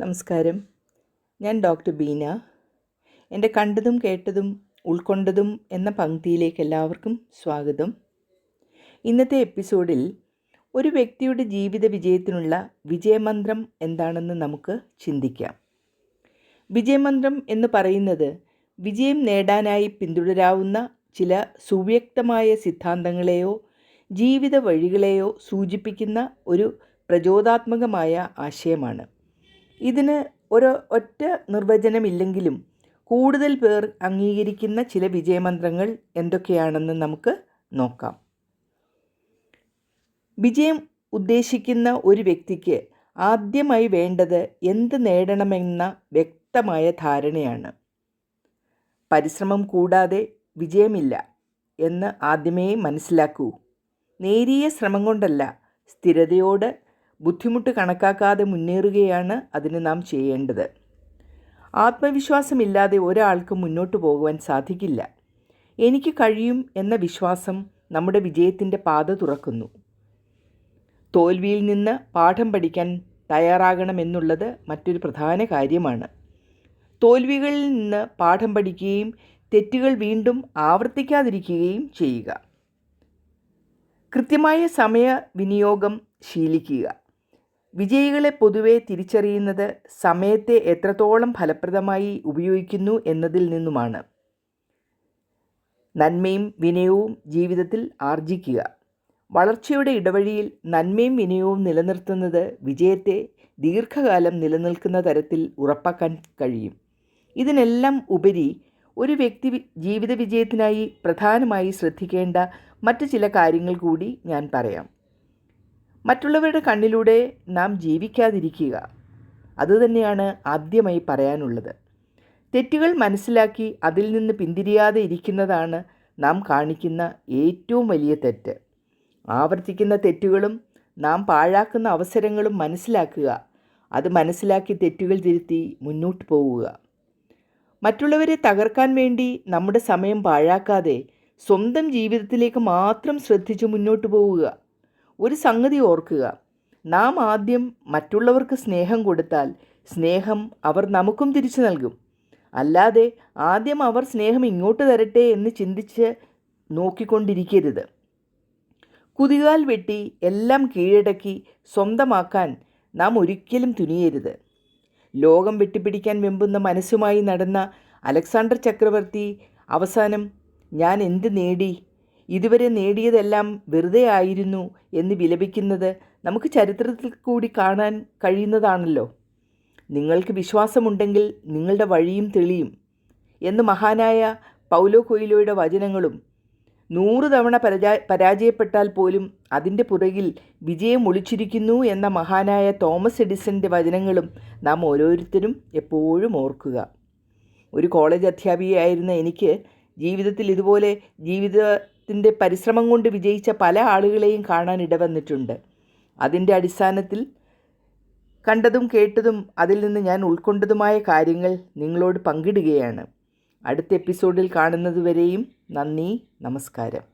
നമസ്കാരം. ഞാൻ ഡോക്ടർ ബീന. എന്റെ കണ്ടതും കേട്ടതും ഉൾക്കൊണ്ടതും എന്ന പങ്ക്തിയിലേക്ക് എല്ലാവർക്കും സ്വാഗതം. ഇന്നത്തെ എപ്പിസോഡിൽ ഒരു വ്യക്തിയുടെ ജീവിത വിജയത്തിനുള്ള വിജയമന്ത്രം എന്താണെന്ന് നമുക്ക് ചിന്തിക്കാം. വിജയമന്ത്രം എന്ന് പറയുന്നത് വിജയം നേടാനായി പിന്തുടരാവുന്ന ചില സുവ്യക്തമായ സിദ്ധാന്തങ്ങളെയോ ജീവിത വഴികളെയോ സൂചിപ്പിക്കുന്ന ഒരു പ്രചോദാത്മകമായ ആശയമാണ്. ഇതിന് ഒരു ഒറ്റ നിർവചനമില്ലെങ്കിലും കൂടുതൽ പേർ അംഗീകരിക്കുന്ന ചില വിജയമന്ത്രങ്ങൾ എന്തൊക്കെയാണെന്ന് നമുക്ക് നോക്കാം. വിജയം ഉദ്ദേശിക്കുന്ന ഒരു വ്യക്തിക്ക് ആദ്യമായി വേണ്ടത് എന്ത് നേടണമെന്ന വ്യക്തമായ ധാരണയാണ്. പരിശ്രമം കൂടാതെ വിജയമില്ല എന്ന് ആദ്യമേ മനസ്സിലാക്കൂ. നേരിയ ശ്രമം കൊണ്ടല്ല സ്ഥിരതയോട് ബുദ്ധിമുട്ട് കണക്കാക്കാതെ മുന്നേറുകയാണ് അതിന് നാം ചെയ്യേണ്ടത്. ആത്മവിശ്വാസമില്ലാതെ ഒരാൾക്ക് മുന്നോട്ട് പോകുവാൻ സാധിക്കില്ല. എനിക്ക് കഴിയും എന്ന വിശ്വാസം നമ്മുടെ വിജയത്തിന്റെ പാത തുറക്കുന്നു. തോൽവിയിൽ നിന്ന് പാഠം പഠിക്കാൻ തയ്യാറാകണമെന്നുള്ളത് മറ്റൊരു പ്രധാന കാര്യമാണ്. തോൽവികളിൽ നിന്ന് പാഠം പഠിക്കുകയും തെറ്റുകൾ വീണ്ടും ആവർത്തിക്കാതിരിക്കുകയും ചെയ്യുക. കൃത്യമായ സമയ വിനിയോഗം ശീലിക്കുക. വിജയികളെ പൊതുവെ തിരിച്ചറിയുന്നത് സമയത്തെ എത്രത്തോളം ഫലപ്രദമായി ഉപയോഗിക്കുന്നു എന്നതിൽ നിന്നുമാണ്. നന്മയും വിനയവും ജീവിതത്തിൽ ആർജിക്കുക. വളർച്ചയുടെ ഇടവഴിയിൽ നന്മയും വിനയവും നിലനിർത്തുന്നത് വിജയത്തെ ദീർഘകാലം നിലനിൽക്കുന്ന തരത്തിൽ ഉറപ്പാക്കാൻ കഴിയും. ഇതിനെല്ലാം ഉപരി ഒരു വ്യക്തി ജീവിത വിജയത്തിനായി പ്രധാനമായി ശ്രദ്ധിക്കേണ്ട മറ്റു ചില കാര്യങ്ങൾ കൂടി ഞാൻ പറയാം. മറ്റുള്ളവരുടെ കണ്ണിലൂടെ നാം ജീവിക്കാതിരിക്കുക. അതുതന്നെയാണ് ആദ്യമായി പറയാനുള്ളത്. തെറ്റുകൾ മനസ്സിലാക്കി അതിൽ നിന്ന് പിന്തിരിയാതെ ഇരിക്കുന്നതാണ് നാം കാണിക്കുന്ന ഏറ്റവും വലിയ തെറ്റ്. ആവർത്തിക്കുന്ന തെറ്റുകളും നാം പാഴാക്കുന്ന അവസരങ്ങളും മനസ്സിലാക്കുക. അത് മനസ്സിലാക്കി തെറ്റുകൾ തിരുത്തി മുന്നോട്ട് പോവുക. മറ്റുള്ളവരെ തകർക്കാൻ വേണ്ടി നമ്മുടെ സമയം പാഴാക്കാതെ സ്വന്തം ജീവിതത്തിലേക്ക് മാത്രം ശ്രദ്ധിച്ച് മുന്നോട്ട് പോവുക. ഒരു സംഗതി ഓർക്കുക. നാം ആദ്യം മറ്റുള്ളവർക്ക് സ്നേഹം കൊടുത്താൽ സ്നേഹം അവർ നമുക്കും തിരിച്ചു നൽകും. അല്ലാതെ ആദ്യം അവർ സ്നേഹം ഇങ്ങോട്ട് തരട്ടെ എന്ന് ചിന്തിച്ച് നോക്കിക്കൊണ്ടിരിക്കരുത്. കുതികാൽ വെട്ടി എല്ലാം കീഴടക്കി സ്വന്തമാക്കാൻ നാം ഒരിക്കലും തുനിയരുത്. ലോകം വെട്ടിപ്പിടിക്കാൻ വെമ്പുന്ന മനസ്സുമായി നടന്ന അലക്സാണ്ടർ ചക്രവർത്തി അവസാനം ഞാൻ എന്ത് നേടി? ഇതുവരെ നേടിയതെല്ലാം വെറുതെ ആയിരുന്നു എന്ന് വിലപിക്കുന്നത് നമുക്ക് ചരിത്രത്തിൽ കൂടി കാണാൻ കഴിയുന്നതാണല്ലോ. നിങ്ങൾക്ക് വിശ്വാസമുണ്ടെങ്കിൽ നിങ്ങളുടെ വഴിയും തെളിയും എന്ന് മഹാനായ പൗലോ കൊയിലോയുടെ വചനങ്ങളും നൂറ് തവണ പരാജയ പരാജയപ്പെട്ടാൽ പോലും അതിന്റെ പുറകിൽ വിജയം ഒളിച്ചിരിക്കുന്നു എന്ന മഹാനായ തോമസ് എഡിസന്റെ വചനങ്ങളും നാം ഓരോരുത്തരും എപ്പോഴും ഓർക്കുക. ഒരു കോളേജ് അധ്യാപികയായിരുന്ന എനിക്ക് ജീവിതത്തിൽ ഇതുപോലെ ജീവിതത്തിന്റെ പരിശ്രമം കൊണ്ട് വിജയിച്ച പല ആളുകളെയും കാണാൻ ഇടവന്നിട്ടുണ്ട്. അതിന്റെ അടിസ്ഥാനത്തിൽ കണ്ടതും കേട്ടതും അതിൽ നിന്ന് ഞാൻ ഉൾക്കൊണ്ടതുമായ കാര്യങ്ങൾ നിങ്ങളോട് പങ്കിടുകയാണ്. അടുത്ത എപ്പിസോഡിൽ കാണുന്നതുവരെയും നന്ദി നമസ്കാരം.